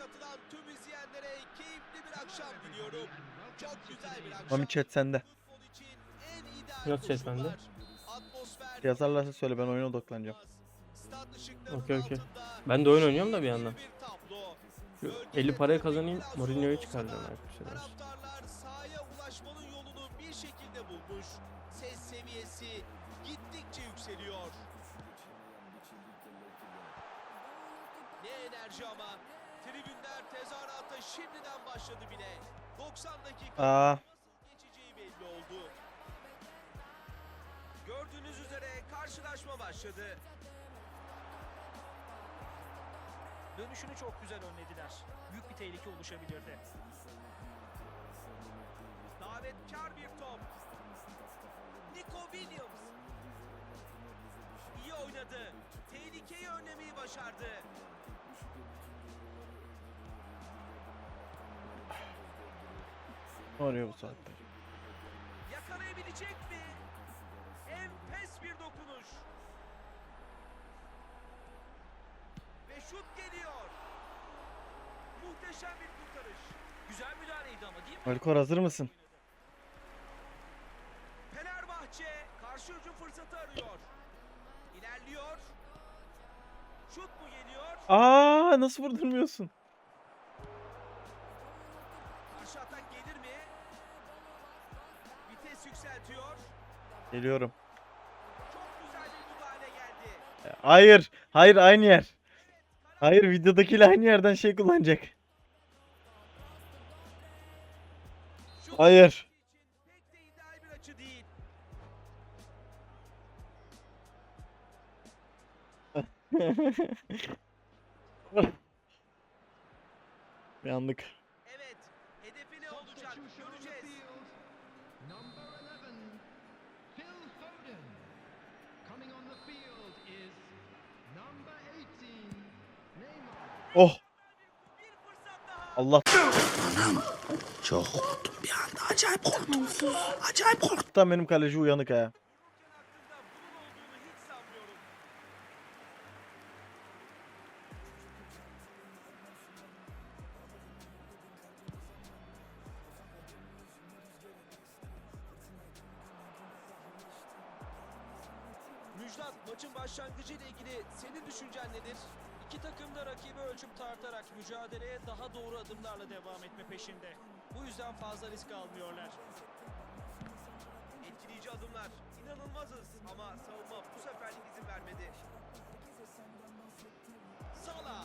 katılan tüm izleyenlere keyifli bir akşam diliyorum. Çok güzel bir akşam. Mami chat sende. Yok chat bende. Yazarlarsa söyle ben oyuna odaklanacağım. Okey, okey. Ben de oyun oynuyorum da bir yandan. Şu 50 parayı kazanayım Mourinho'yu çıkaracağım arkadaşlar. Şimdiden başladı bile. 90 dakika Aa. nasıl geçeceği belli oldu. Gördüğünüz üzere karşılaşma başladı. Dönüşünü çok güzel önlediler. Büyük bir tehlike oluşabilirdi. Davetkar bir top. Nico Williams. İyi oynadı. Tehlikeyi önlemeyi başardı. Ne oluyor bu saatte? Yakalayabilecek mi? Enfes bir dokunuş. Ve şut geliyor. Muhteşem bir kurtarış. Güzel müdahaleydi ama değil mi? Alkor hazır mısın? Fenerbahçe karşı hücum fırsatı arıyor. İlerliyor. Şut mu geliyor? Aa nasıl vurdurmuyorsun? Karşı atak gelir mi? Vites yükseltiyor. Geliyorum. Çok güzel bir müdahale geldi. Hayır. Hayır aynı yer. Hayır videodakiyle aynı yerden şey kullanacak. Hayır. Yandık. Oh. Allah. Çok korktum bir anda. Acayip korktum. Acayip korktum. Tam benim kaleci uyanık ha. Mücadeleye daha doğru adımlarla devam etme peşinde. Bu yüzden fazla risk almıyorlar. Etkileyici adımlar. İnanılmazız ama savunma bu seferlik izin vermedi. Sala.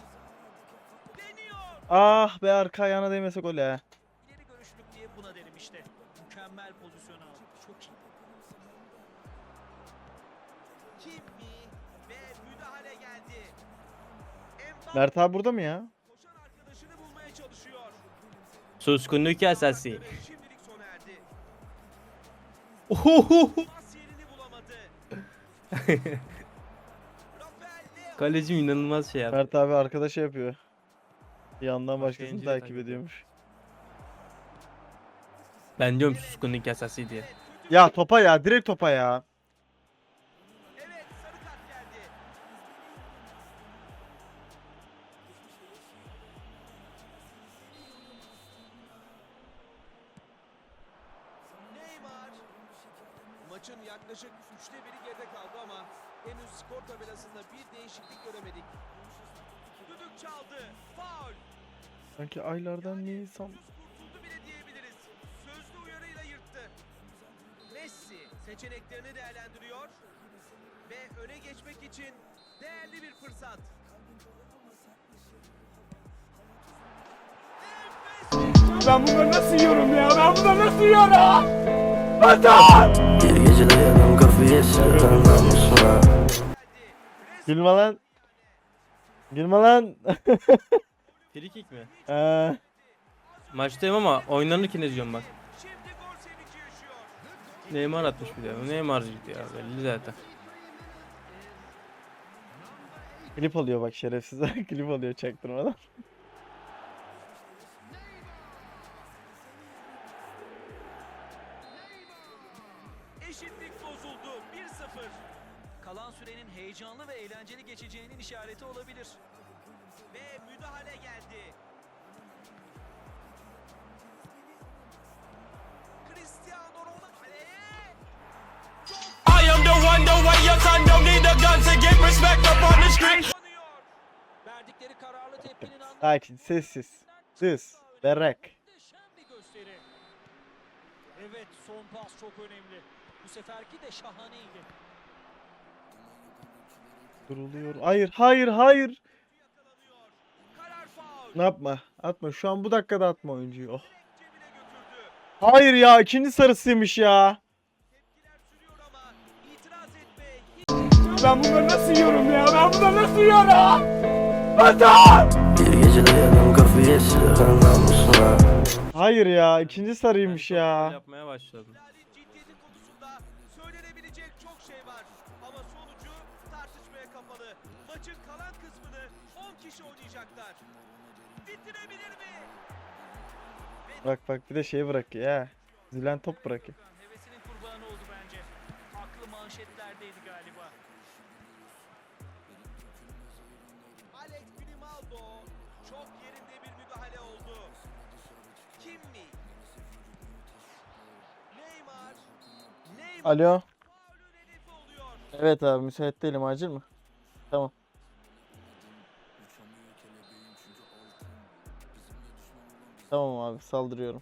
Deniyor. Ah be arka ayağına değmese gol ya. İleri görüşlülük diye buna derim işte. Mükemmel pozisyon aldı. Çok iyi. Kimmi ve müdahale geldi. Mert abi burada mı ya? Rafael Leo. Kalecim inanılmaz şey yaptı. Mert abi arkadaş şey yapıyor. Bir yandan başkasını takip takip ediyormuş. Ben diyorum suskunluk esası diye. Ya topa ya direkt topa ya. Sanki aylardan Nisan. Ucuz kurtuldu bile diyebiliriz. Sözlü uyarıyla yırttı. Messi seçeneklerini değerlendiriyor ve öne geçmek için değerli bir fırsat. Ben bunları nasıl yiyorum ya? Ben bunları nasıl yiyorum? Vatan! Bir gece dayadım kafayı sıran namusuna. Gülme lan. Gülme lan. Free kick mi? Ee, Maçtayım ama oynanırken izliyorum bak. Neymar atmış bir de. Neymar'cıydı ya belli zaten. klip alıyor bak şerefsizler. klip alıyor çaktırmadan. Eşitlik bozuldu. 1-0. Kalan sürenin heyecanlı ve eğlenceli geçeceğinin işareti olabilir hale geldi. Cristiano Ronaldo kaleye. I am the one, the way your son don't need a gun to get respect up on the street. Verdikleri kararlı tepkinin anlamı. Sakin, sessiz. Düz, berrak. Evet, son pas çok önemli. Bu seferki de şahaneydi. Duruluyor. Hayır, hayır, hayır. Ne yapma. Atma. Şu an bu dakikada atma oyuncuyu. Oh. Hayır ya. ikinci sarısıymış ya. Tepkiler sürüyor ama itiraz etme. Hiç Ben bunları nasıl yiyorum ya? Ben bunları nasıl yiyorum? Hasan! Bir gece dayadım sığın namusuna Hayır ya. ikinci sarıymış ya. yapmaya başladım. Bitirebilir mi? Bak bak bir de şey bırakıyor ya. Zilen top bırakıyor. Hevesinin kurbanı oldu bence. Aklı manşetlerdeydi galiba. Alex Grimaldo çok yerinde bir müdahale oldu. Kimmi? Neymar? Neymar Alo. Evet abi müsait değilim acil mi? Tamam. Tamam abi saldırıyorum.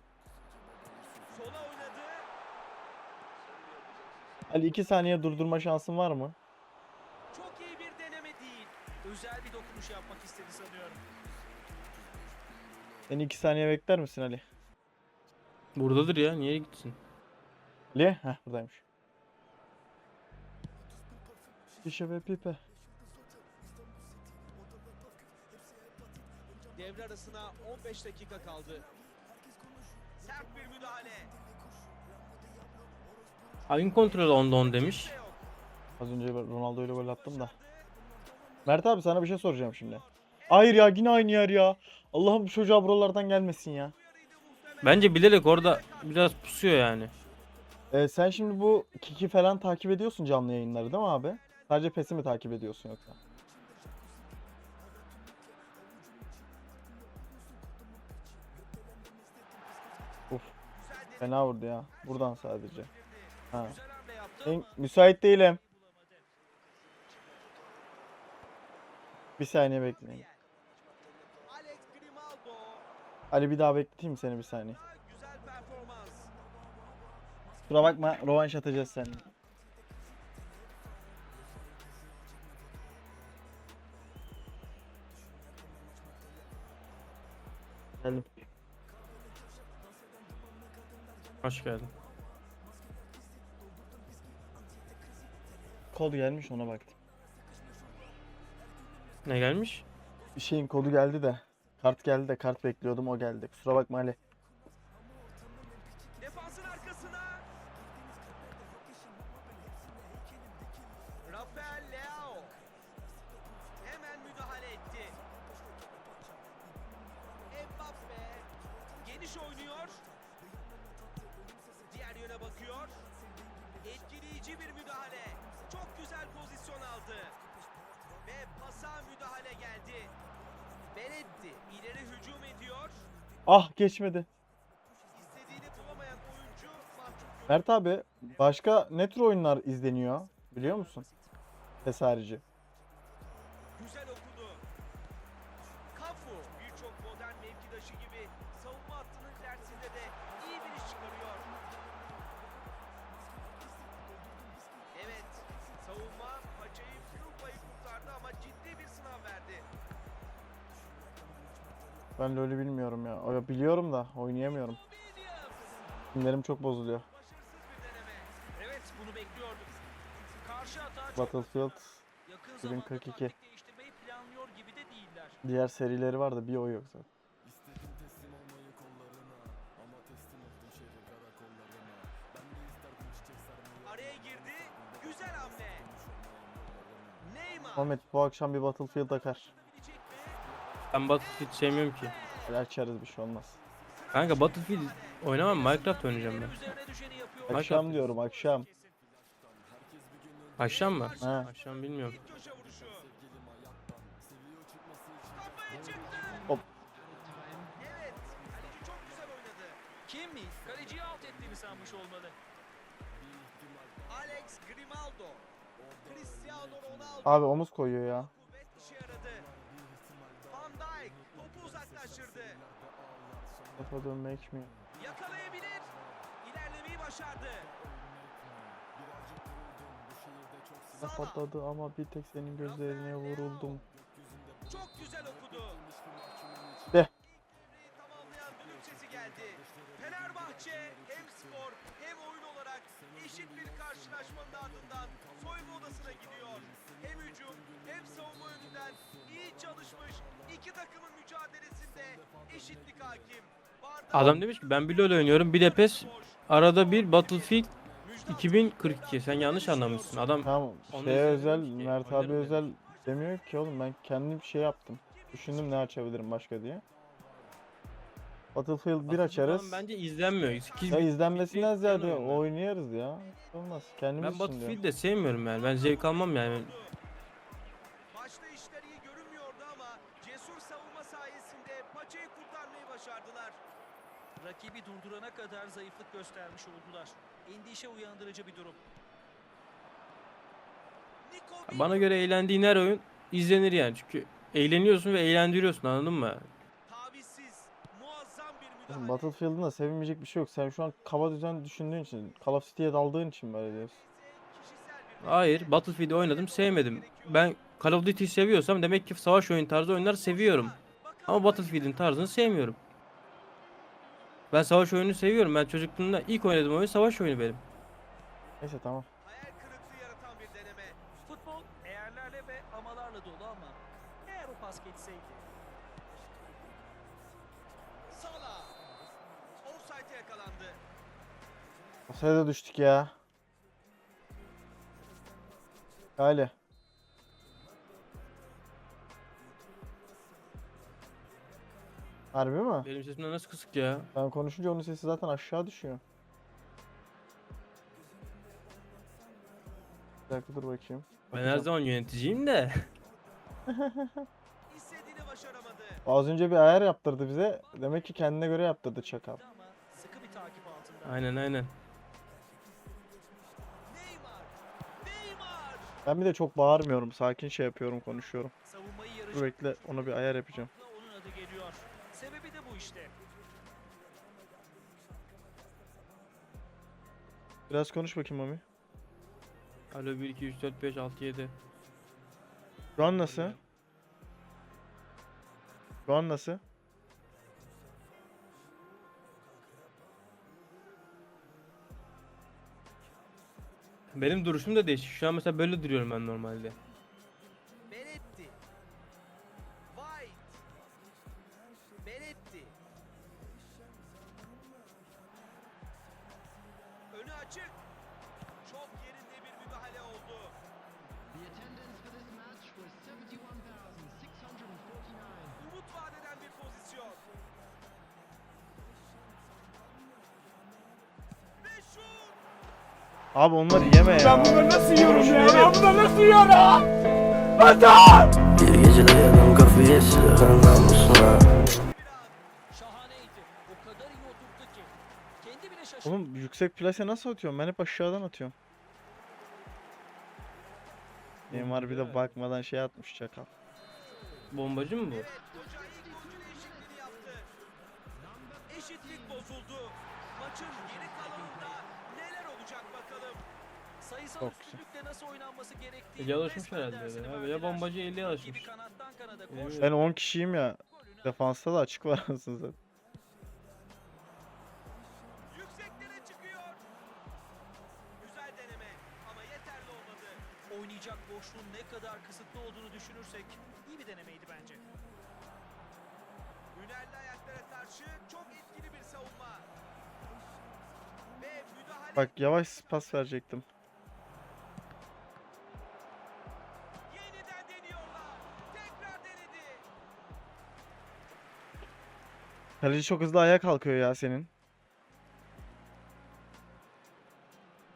Sola oynadı. Ali 2 saniye durdurma şansın var mı? Çok iyi bir deneme değil. Özel bir dokunuş yapmak istedi sanıyorum. Beni 2 saniye bekler misin Ali? Buradadır ya niye gitsin? Ali? Heh buradaymış. Şişe ve pipe. Arasına 15 dakika kaldı. Sert bir müdahale. Oyun kontrolü onda 10 demiş. Az önce Ronaldo ile gol attım da. Mert abi sana bir şey soracağım şimdi. Hayır ya yine aynı yer ya. Allah'ım bu çocuğa buralardan gelmesin ya. Bence bilerek orada biraz pusuyor yani. Ee, sen şimdi bu Kiki falan takip ediyorsun canlı yayınları değil mi abi? Sadece PES'i mi takip ediyorsun yoksa? Fena vurdu ya. Buradan sadece. Ha. Ben müsait değilim. Bir saniye bekleyin. Ali bir daha bekleteyim seni bir saniye. Kusura bakma rovanş atacağız seninle. Geldim. Hoş geldin. Kod gelmiş ona baktım. Ne gelmiş? Bir şeyin kodu geldi de. Kart geldi de kart bekliyordum o geldi. Kusura bakma Ali. Ah geçmedi. Mert abi başka ne tür oyunlar izleniyor biliyor musun? PES harici. Güzel okudu. Kafu birçok modern mevkidaşı gibi savunma hattının tersinde de iyi bir iş çıkarıyor. Ben LoL'ü bilmiyorum ya. O- Biliyorum da oynayamıyorum. Sinirlerim çok bozuluyor. başarısız bir deneme. Evet bunu bekliyorduk. Karşı hata Battlefield yakın zamanda 2042. taktik değiştirmeyi planlıyor gibi de değiller. diğer serileri var da bir o yok zaten. Araya girdi, güzel hamle. Neymar. Ahmet bu akşam bir Battlefield akar. Ben Battlefield sevmiyorum ki. Açarız bir şey olmaz. Kanka Battlefield oynamam Minecraft oynayacağım ben. Akşam diyorum akşam. Akşam mı? Ha. Akşam bilmiyorum. Hop. Evet, kaleci çok güzel oynadı. Kim mi? Kaleciyi alt ettiğini sanmış olmalı. Alex Grimaldo. Cristiano Ronaldo. Abi omuz koyuyor ya. Kafa dönmek mi? Yakalayabilir. İlerlemeyi başardı. Salah Patladı ama bir tek senin gözlerine vuruldum. çok güzel okudu. De. Tamamlayan düdük sesi geldi. Fenerbahçe hem skor hem oyun olarak eşit bir karşılaşmanın ardından soyunma odasına gidiyor. Adam demiş ki ben bir LoL oynuyorum bir de PES arada bir Battlefield 2042. Sen yanlış anlamışsın. Adam Tamam Onu şeye izledim özel ki, Mert oynarım abi dedim. özel demiyor ki oğlum ben kendim bir şey yaptım. Düşündüm ne açabilirim başka diye. Battlefield 1 Battlefield açarız. falan bence izlenmiyor. 8 Ya izlenmesinden ziyade yanıyorum ben. oynayarız ya. Olmaz. Kendimiz Ben için diyorum. Battlefield'i de sevmiyorum yani. Ben zevk almam yani. Durdurana kadar zayıflık göstermiş oldular. Endişe uyandırıcı bir durum. Bana göre eğlendiğin her oyun izlenir yani. Çünkü eğleniyorsun ve eğlendiriyorsun anladın mı? tavizsiz, muazzam bir Oğlum müdahale. Battlefield'ın da sevinmeyecek bir şey yok. Sen şu an kaba düzen düşündüğün için, Call of City'ye daldığın için böyle diyorsun. Hayır, Battlefield'i oynadım, sevmedim. Ben Call of Duty seviyorsam demek ki savaş oyun tarzı oyunlar seviyorum. Ama Battlefield'in tarzını sevmiyorum. Ben savaş oyunu seviyorum. Ben çocukluğumda ilk oynadığım oyun savaş oyunu benim. Neyse tamam. hayal kırıklığı yaratan bir deneme. Futbol eğerlerle ve amalarla dolu ama eğer o pas geçseydi. Salah. Offside'e yakalandı. O sayıda düştük ya. Hali. Harbi mi? Benim sesimden nasıl kısık ya? Ben konuşunca onun sesi zaten aşağı düşüyor. Bir dakika dur bakayım. Ben her zaman yöneticiyim de. İstediğini başaramadı. Az önce bir ayar yaptırdı bize. Demek ki kendine göre yaptırdı çakal. Ama sıkı bir takip altında. Aynen aynen. Neymar. Neymar. Ben bir de çok bağırmıyorum. Sakin şey yapıyorum, konuşuyorum. Savunmayı Dur yarışmakla bekle, ona bir ayar yapacağım. Biraz konuş bakayım Mami. Alo 1 2 3 4 5 6 7. Şu an nasıl? Şu an nasıl? Benim duruşum da değişik. Şu an mesela böyle duruyorum ben normalde. Abi onları yeme ya. Ben bunları nasıl yiyorum ya? Ben bunları nasıl yiyorum? Hasan! Bir gece dayadım kafayı sığın namusuna Bir an. Şahaneydi. O kadar iyi oturttu ki. Kendi bile şaşırdı. Oğlum yüksek plase nasıl atıyorum? Ben hep aşağıdan atıyorum. Neymar bir de bakmadan şey atmış çakal. Bombacı mı bu? Eşitlik bozuldu. Maçın geri kalanında olacak bakalım. Sayısal Çok üstünlükle nasıl oynanması gerektiği Ece alışmış resmen herhalde. Ya, ya bombacı 50 Rakibi alışmış. kanattan kanada Evet. koştu. Ben 10 kişiyim ya. Defansta da açık var anasını satayım. Yükseklere çıkıyor. Güzel deneme ama yeterli olmadı. Oynayacak boşluğun ne kadar kısıtlı olduğunu düşünürsek iyi bir denemeydi bence. Hünerli ayaklara karşı Bak yavaş pas verecektim. Kaleci çok hızlı ayağa kalkıyor ya senin.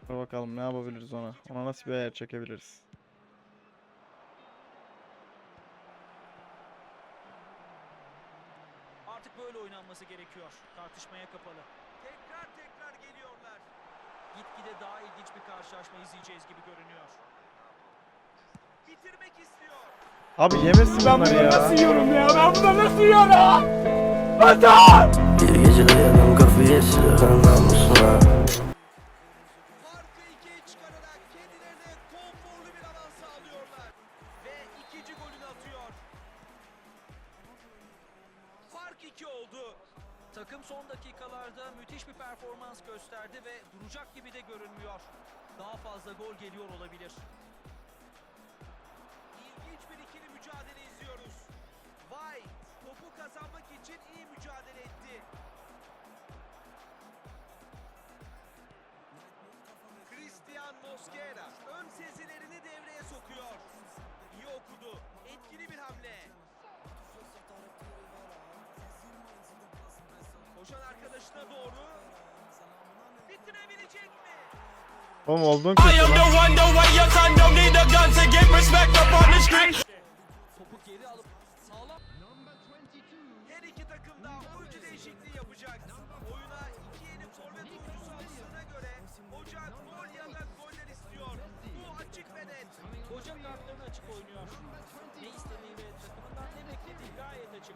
Dur bakalım ne yapabiliriz ona. Ona nasıl bir ayar çekebiliriz. Artık böyle oynanması gerekiyor. Tartışmaya kapalı. Tekrar tekrar. Gitgide daha ilginç bir karşılaşma izleyeceğiz gibi görünüyor. Bitirmek istiyor. Abi yemesin Ben bunları ya. nasıl yiyorum ya? Ben bunları nasıl yiyorum? Hasan! Bir gece dayanım kafayı sığın namusuna arkadaşına doğru. Bitirebilecek mi? Oğlum olduğun kötü. Topu geri alıp sağlam Her iki takım da oyuncu değişikliği yapacak. Oyuna iki yeni forvet oyuncusu aldığına göre hoca gol ya da goller istiyor. Bu açık ve net. Hoca kartlarını açık oynuyor. Ne istediği ve takımından ne beklediği gayet açık.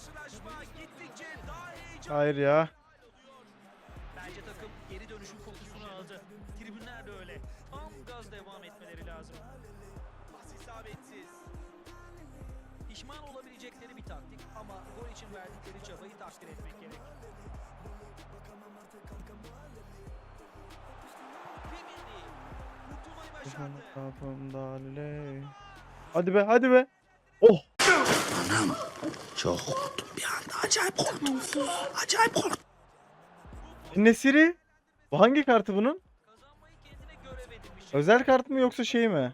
Karşılaşma gittikçe daha heyecanlı. Hayır ya. Bence takım geri dönüşün kokusunu aldı. Tribünler de öyle. Tam gaz devam etmeleri lazım. Pas isabetsiz. Pişman olabilecekleri bir taktik ama gol için verdikleri çabayı takdir etmek gerek. Hadi be hadi be. Oh. Anam çok korktum bir anda acayip korktum Acayip korktum Nesiri? Bu hangi kartı bunun? Özel kart mı yoksa şey mi?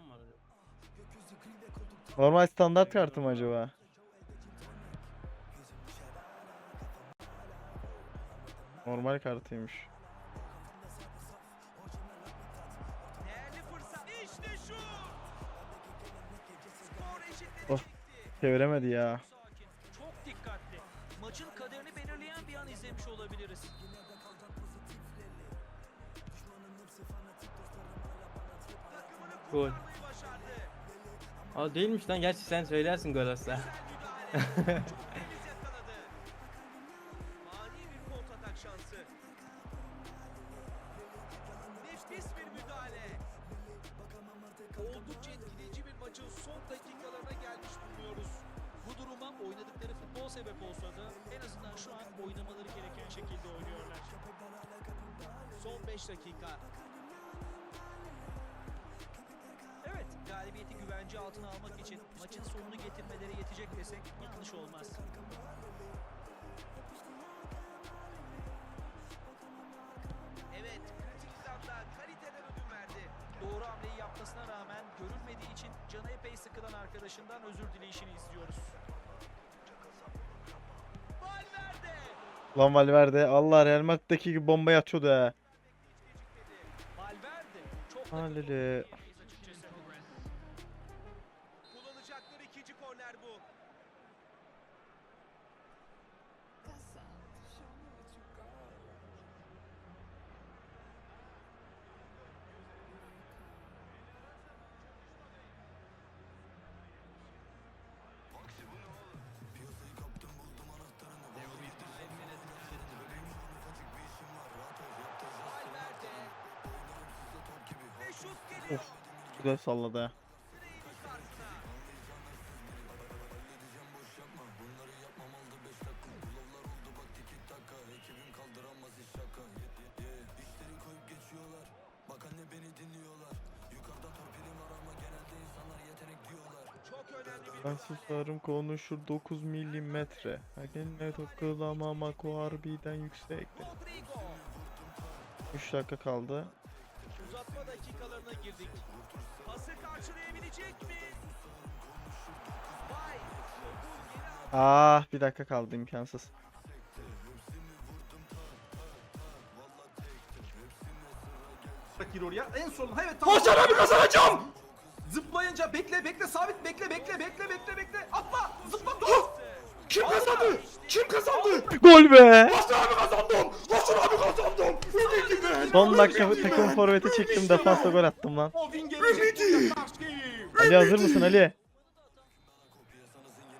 Normal standart kartı mı acaba? Normal kartıymış. Çeviremedi ya. Çok dikkatli. Maçın kaderini belirleyen bir an izlemiş olabiliriz. Gol. Aa değilmiş lan gerçi sen söylersin gol olsa. güvence altına almak için maçın sonunu getirmeleri yetecek desek yanlış olmaz. Evet, kritik bir anda kaliteden ödün verdi. Doğru hamleyi yapmasına rağmen görülmediği için canı epey sıkılan arkadaşından özür dileyişini izliyoruz. Valverde. Lan Valverde Allah Real Madrid'deki gibi bombayı atıyordu ha. Valverde çok Halili. Güzel salladı bir Ben susarım konuşur 9 milimetre. Hakenle takılamam o harbiden yüksekte. Rodrigo. 3 dakika kaldı. Uzatma dakikalarına girdik. Karşılayabilecek mi? Ah bir dakika kaldı imkansız. gir oraya. En son evet tamam. Hasan abi kazanacağım. Zıplayınca bekle bekle sabit bekle bekle bekle bekle bekle. Atla zıpla dur. Kim kazandı? Kim kazandı? Gol be! Hasan abi kazandım. Hasan abi kazandım. Ümidi be. Son dakika takım forveti çektim defansa gol attım lan. Ali hazır mısın Ali?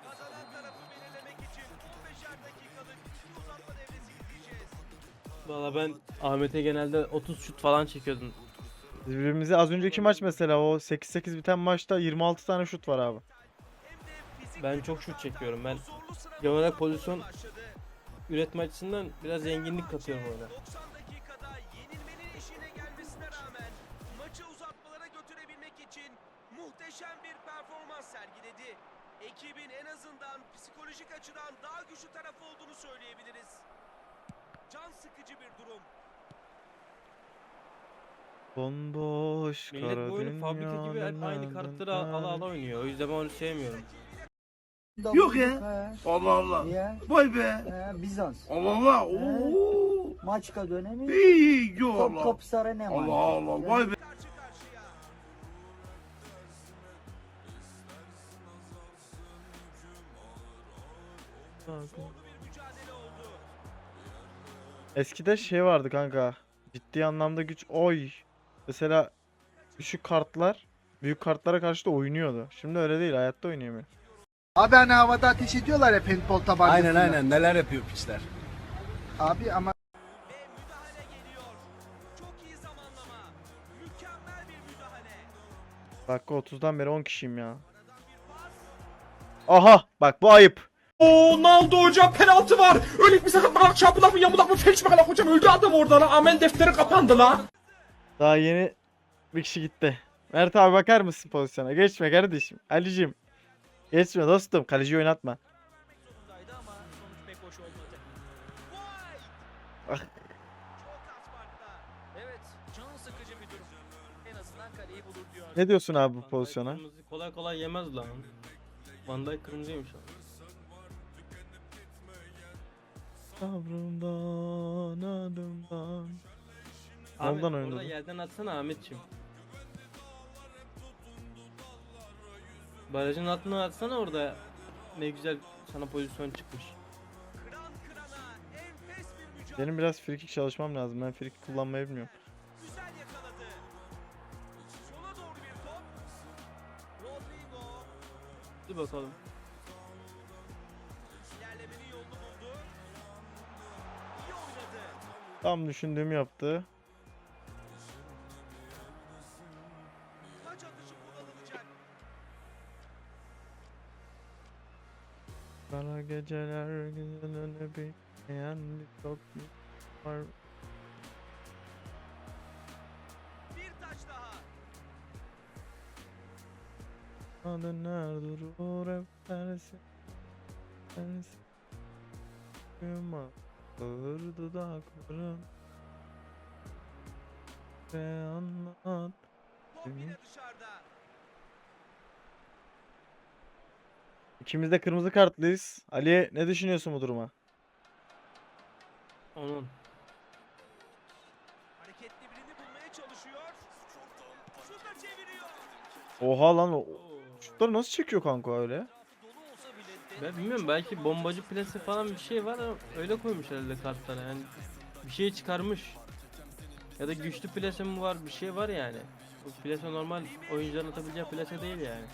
Kazanan tarafı belirlemek için 15'er dakikalık bir uzatma devresi izleyeceğiz. Valla ben Ahmet'e genelde 30 şut falan çekiyordum. Birbirimize az önceki maç mesela o 8-8 biten maçta 26 tane şut var abi. Ben çok şut çekiyorum. Ben genel olarak pozisyon üretme açısından biraz zenginlik katıyorum oyuna. 90 dakikada yenilmenin eşiğine gelmesine rağmen maçı uzatmalara götürebilmek için muhteşem bir performans sergiledi. Ekibin en azından psikolojik açıdan daha güçlü tarafı olduğunu söyleyebiliriz. Can sıkıcı bir durum. Bomboş Millet bu oyunu fabrika gibi hep aynı kartları al- ala ala oynuyor. O yüzden ben onu sevmiyorum. Yok ya. Allah Allah. Vay be. Bizans. Allah Allah. Oo. Maçka dönemi. İyi yo Allah. Topkapı ne Allah Allah. Vay be. Karşı karşıya. Zorlu bir mücadele oldu. Eskide şey vardı kanka. Ciddi anlamda güç oy. Mesela düşük kartlar büyük kartlara karşı da oynuyordu. Şimdi öyle değil hayatta oynayamıyor. Abi hani havada ateş ediyorlar ya paintball tabancasıyla. Aynen aynen neler yapıyor piçler. Abi ama Ve müdahale geliyor. Çok iyi zamanlama. Mükemmel bir müdahale. Dakika 30'dan beri 10 kişiyim ya. Aha bak bu ayıp. Ronaldo hocam penaltı var. Öyle bir sakatlık çarpıda mı yamulak mı felç mi kalak hocam öldü adam orada lan. Amel defteri kapandı lan. Daha yeni bir kişi gitti. Mert abi bakar mısın pozisyona? Geçme kardeşim. Ali'cim. Geçme dostum. Kaleci oynatma. Ah. Ne diyorsun abi bu pozisyona? Kırmızı kolay kolay yemez lan. Van Dijk kırmızıymış lan. Sabrımdan adımdan. Ahmet Ondan orada yerden atsana Ahmetçim. Barajın altına atsana orada. Ne güzel sana pozisyon çıkmış. Kıran kırana enfes bir mücadele. Benim biraz frikik çalışmam lazım. Ben frikik kullanmayı bilmiyorum. Güzel yakaladı. Sola doğru bir top. Rodrigo Dur bakalım. ilerlemenin yolunu buldu. İyi oynadı. Tam düşündüğümü yaptı. Geceler gününü bekleyen bir çok var. Bir taç daha. Adınlar durur hep tersi. Tersi. Yuma. Ağır dudakların. Ve anlat. Top yine dışarıda. İkimiz de kırmızı kartlıyız. Ali ne düşünüyorsun bu duruma? Onun. Hareketli birini bulmaya çalışıyor. Şuta çeviriyor. Oha lan o şutları nasıl çekiyor kanka öyle? Ben bilmiyorum belki bombacı plase falan bir şey var ama öyle koymuş herhalde kartlara yani. Bir şey çıkarmış. Ya da güçlü plase mi var bir şey var yani. Bu plase normal oyuncuların atabileceği plase değil yani.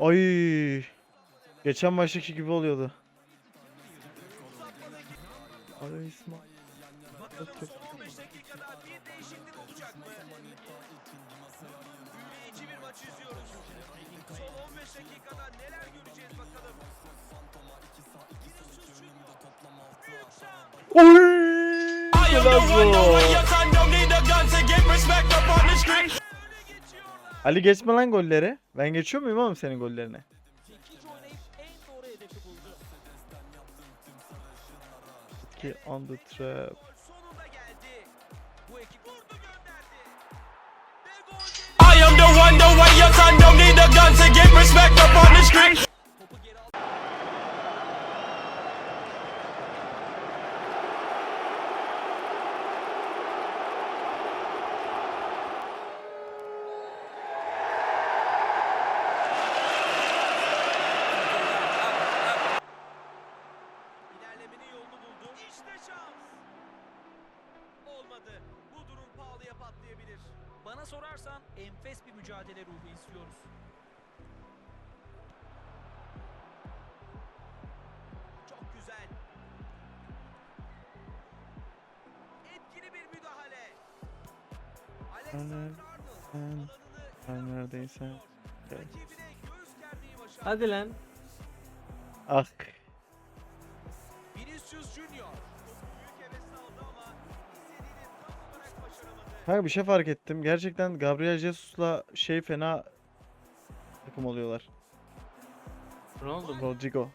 Ay. Geçen maçtaki gibi oluyordu. Ara İsmail. bakalım son 15 dakikada bir değişiklik olacak mı? Büyüleyici bir maç izliyoruz. Son 15 dakikada neler göreceğiz bakalım. Vinicius Junior. Büyük şans. Oy! Öne geçiyorlar. Ali geçme lan golleri. Ben geçiyor muyum oğlum senin gollerine? zekice oynayıp en doğru hedefi buldu. Ki on the trap. Gol sonunda geldi. Bu ekip vurdu gönderdi. Ve gol geliyor. Topu geri mücadele ruhu istiyoruz. Çok güzel. Etkili bir müdahale. Alexander Arnold sen- alanını sen. Rakibine göğüs başardı. Hadi lan. Ah. Kanka bir şey fark ettim. Gerçekten Gabriel Jesus'la şey fena takım oluyorlar. Ronaldo mu? Rodrigo.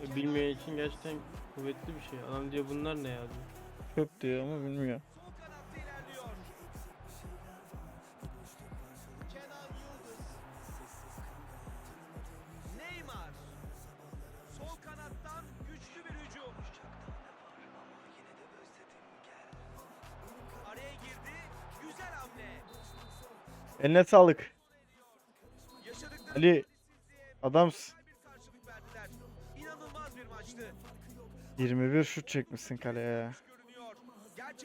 En-Nesyri. Bilmeyen için gerçekten kuvvetli bir şey. Adam diyor bunlar ne ya diyor. Çöp diyor ama bilmiyor. Eline sağlık. Ali, maçtı. 21 şut çekmişsin kaleye.